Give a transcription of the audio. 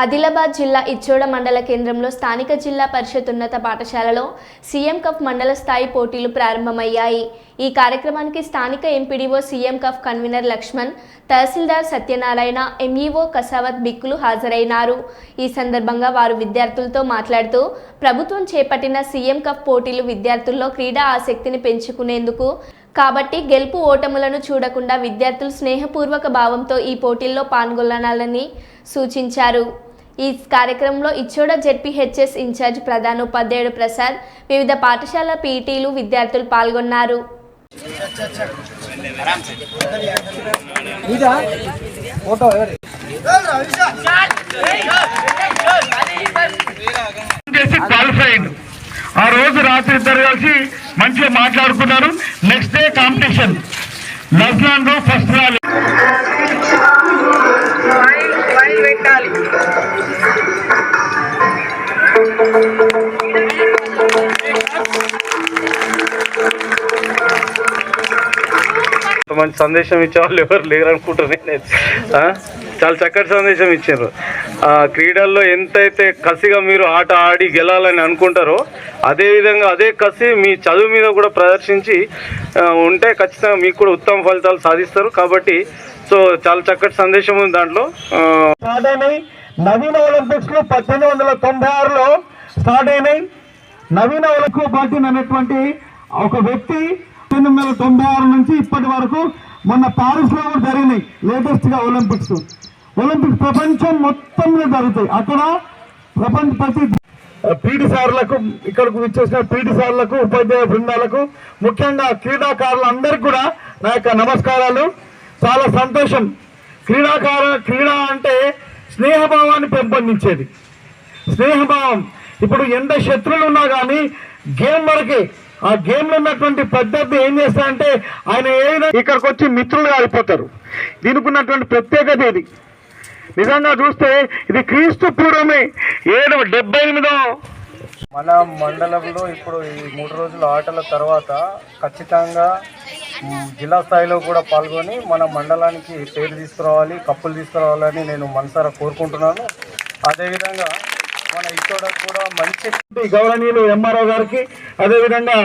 ఆదిలాబాద్ జిల్లా ఇచ్చోడ మండల కేంద్రంలో స్థానిక జిల్లా పరిషత్ ఉన్నత పాఠశాలలో సీఎం కప్ మండల స్థాయి పోటీలు ప్రారంభమయ్యాయి. ఈ కార్యక్రమానికి స్థానిక ఎంపీడీఓ సీఎం కఫ్ కన్వీనర్ లక్ష్మణ్ తహసీల్దార్ సత్యనారాయణ ఎంఈఓ కసావత్ బిక్కులు హాజరైనారు. ఈ సందర్భంగా వారు విద్యార్థులతో మాట్లాడుతూ ప్రభుత్వం చేపట్టిన సీఎం కప్ పోటీలు విద్యార్థుల్లో క్రీడా ఆసక్తిని పెంచుకునేందుకు కాబట్టి గెలుపు ఓటములను చూడకుండా విద్యార్థులు స్నేహపూర్వక భావంతో ఈ పోటీల్లో పాల్గొనాలని సూచించారు. ఈ కార్యక్రమంలో ఇచ్చోడ జెడ్పీహెచ్ఎస్ ఇన్ఛార్జ్ ప్రధానోపాధ్యాయుడు ప్రసాద్ వివిధ పాఠశాల పీఈటీలు విద్యార్థులు పాల్గొన్నారు. ఆ రోజు రాత్రి ఇద్దరు కలిసి మంచిగా మాట్లాడుకున్నారు. Next day competition left first రాలి మంచి సందేశం ఇచ్చే వాళ్ళు ఎవరు లేరు అనుకుంటున్నాను నేను చాలా చక్కటి సందేశం ఇచ్చారు. క్రీడల్లో ఎంతైతే కసిగా మీరు ఆట ఆడి గెలాలని అనుకుంటారో అదేవిధంగా అదే కసి మీ చదువు మీద కూడా ప్రదర్శించి ఉంటే ఖచ్చితంగా మీకు కూడా ఉత్తమ ఫలితాలు సాధిస్తారు. కాబట్టి సో చాలా చక్కటి సందేశం ఉంది దాంట్లో. నవీన ఒలింపిక్స్లో పద్దెనిమిది వందల తొంభై ఆరులో స్టార్ట్ అయినాయి నవీన ఒలింపిక్ పార్టీ అనేటువంటి ఒక వ్యక్తి పంతొమ్మిది వందల తొంభై ఆరు నుంచి ఇప్పటి వరకు మొన్న పారిస్ కూడా జరిగినాయి లేటెస్ట్గా ఒలింపిక్స్ ఒలింపిక్స్ ప్రపంచం మొత్తం మీద జరుగుతాయి. అక్కడ ప్రపంచ ప్రతి పీటీ సార్లకు ఇక్కడకు విచ్చేసిన పీటీ సార్లకు ఉపాధ్యాయ బృందాలకు ముఖ్యంగా క్రీడాకారులందరికీ కూడా నా యొక్క నమస్కారాలు. చాలా సంతోషం. క్రీడాకారు క్రీడ అంటే స్నేహభావాన్ని పెంపొందించేది. స్నేహభావం. ఇప్పుడు ఎంత శత్రువులు ఉన్నా కానీ గేమ్ వరకే. ఆ గేమ్లో ఉన్నటువంటి పద్ధతి ఏం చేస్తారంటే ఆయన ఏదైనా ఇక్కడికి వచ్చి మిత్రులు కాలిపోతారు దీనికి ఉన్నటువంటి ప్రత్యేకత ఇది నిజంగా చూస్తే ఇది క్రీస్తు పూర్వమే. ఏడు డెబ్బై ఎనిమిదో. మన మండలంలో ఇప్పుడు ఈ మూడు రోజుల ఆటల తర్వాత ఖచ్చితంగా జిల్లా స్థాయిలో కూడా పాల్గొని మన మండలానికి పేరు తీసుకురావాలి కప్పులు తీసుకురావాలని నేను మనసారా కోరుకుంటున్నాను. అదేవిధంగా మన ఇక్కడ కూడా మంచి గౌరవనీయులు ఎంఆర్ఓ గారికి అదేవిధంగా